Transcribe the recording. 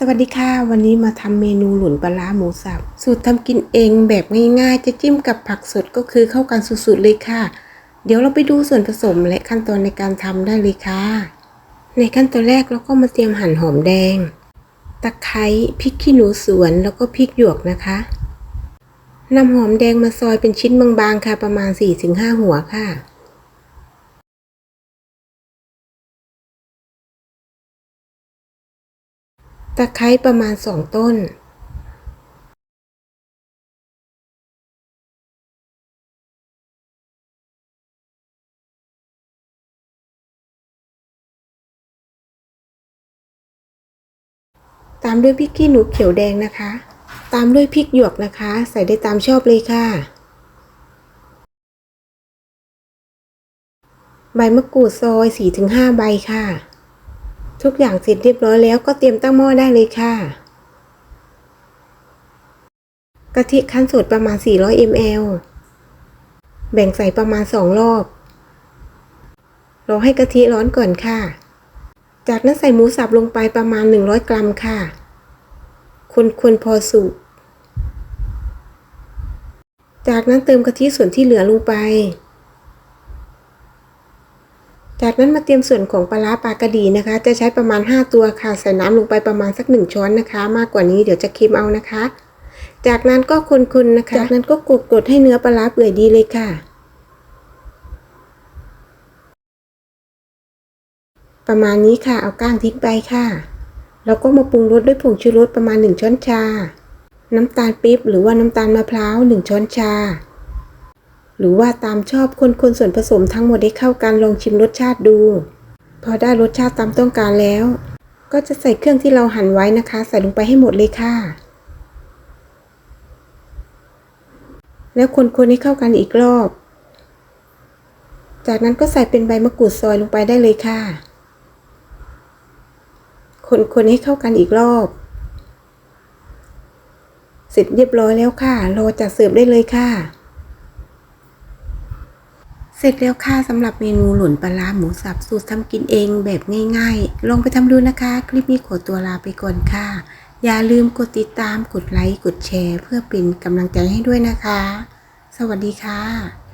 สวัสดีค่ะ วันนี้มาทำเมนูหลุนปลาร้าหมูสับสูตรทำกินเองแบบง่ายๆ จะจิ้มกับผักสดก็คือเข้ากันสุดๆเลยค่ะ เดี๋ยวเราไปดูส่วนผสมและขั้นตอนในการทำได้เลยค่ะ ในขั้นตอนแรกเราก็มาเตรียมหั่นหอมแดง ตะไคร้พริกขี้หนูสวนแล้วก็พริกหยวกนะคะนำหอมแดงมาซอยเป็นชิ้นบางๆค่ะประมาณ 4-5 หัวค่ะ ตะไคร้ประมาณสองต้น ตามด้วยพริกขี้หนูเขียวแดงนะคะ ตามด้วยพริกหยวกนะคะ ใส่ได้ตามชอบเลยค่ะ ใบมะกรูดซอย4-5 ใบค่ะ ทุกอย่างเสร็จเรียบร้อยแล้วก็เตรียมตั้งหม้อได้เลยค่ะ กะทิคั้นสดประมาณ 400 ml แบ่งใส่ประมาณ 2 รอบ รอให้กะทิร้อนก่อนค่ะ จากนั้นใส่หมูสับลงไปประมาณ 100 กรัมค่ะ คนควรพอสุกจากนั้นเติมกะทิส่วนที่เหลือลงไป จากนั้นมาเตรียมส่วนของปลาร้าปลากระดีนะคะ จะใช้ประมาณ 5 ตัวค่ะ ใส่น้ำลงไปประมาณสัก 1 ช้อนนะคะ มากกว่านี้เดี๋ยวจะเค็มเอานะคะ จากนั้นก็คนๆนะคะ จากนั้นก็กดๆให้เนื้อปลาร้าเปื่อยดีเลยค่ะ ประมาณนี้ค่ะ เอาก้างทิ้งไปค่ะ แล้วก็มาปรุงรสด้วยผงชูรสประมาณ 1 ช้อนชา น้ำตาลปี๊บหรือว่าน้ำตาลมะพร้าว 1 ช้อนชา หรือว่าตามชอบคนๆส่วนผสมทั้งหมดให้เข้ากันลองชิมรสชาติดู พอได้รสชาติตามต้องการแล้ว ก็จะใส่เครื่องที่เราหั่นไว้นะคะ ใส่ลงไปให้หมดเลยค่ะ แล้วคนๆให้เข้ากันอีกรอบ จากนั้นก็ใส่เป็นใบมะกรูดซอยลงไปได้เลยค่ะ คนๆให้เข้ากันอีกรอบเสร็จเรียบร้อยแล้วค่ะ รอจัดเสิร์ฟได้เลยค่ะ เสร็จแล้วค่ะสำหรับเมนูหลุนปลาหมูสับสูตรทำกินเองแบบง่ายๆ ลองไปทำดูนะคะ คลิปนี้ขอตัวลาไปก่อนค่ะ อย่าลืมกดติดตามกดไลค์กดแชร์ เพื่อเป็นกำลังใจให้ด้วยนะคะ สวัสดีค่ะ